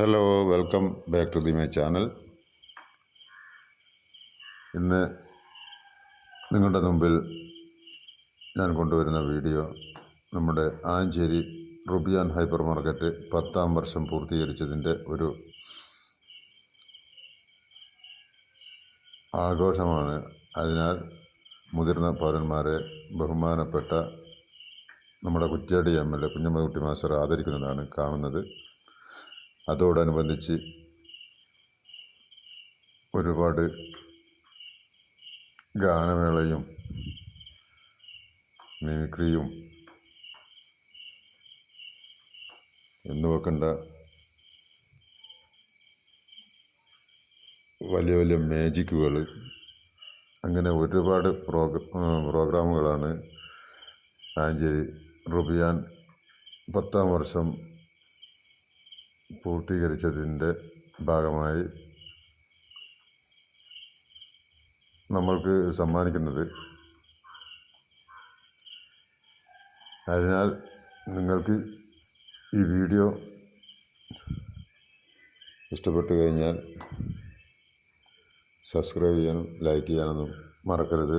Hello welcome back to the my channel ഇന്ന് നിങ്ങളുടെ മുമ്പിൽ ഞാൻ കൊണ്ടുവരുന്ന വീഡിയോ നമ്മുടെ ആഞ്ചേരി റുബിയാൻ ഹൈപ്പർ മാർക്കറ്റ് പത്താം വർഷം പൂർത്തീകരിച്ചതിന്റെ ഒരു ആഘോഷമാണ്. അതിനാൽ മുതിർന്ന പൗരന്മാരെ ബഹുമാനപ്പെട്ട നമ്മുടെ Kuttiadi M L A Kunhammakutty master ആദരിക്കുന്നതാണ് കാണുന്നത്. അതോടനുബന്ധിച്ച് ഒരുപാട് ഗാനമേളയും മിമിക്രിയും എന്നുവെക്കേണ്ട വലിയ വലിയ മാജിക്കുകൾ അങ്ങനെ ഒരുപാട് പ്രോഗ്ര പ്രോഗ്രാമുകളാണ് ആഞ്ചേരി റുബിയാൻ പത്താം വർഷം പൂർത്തീകരിച്ചതിന്റെ ഭാഗമായി നമ്മൾക്ക് സമ്മാനിക്കുന്നത് അതിനാൽ നിങ്ങൾക്ക് ഈ വീഡിയോ ഇഷ്ടപ്പെട്ടു കഴിഞ്ഞാൽ സബ്സ്ക്രൈബ് ചെയ്യാനും ലൈക്ക് ചെയ്യാനൊന്നും മറക്കരുത്.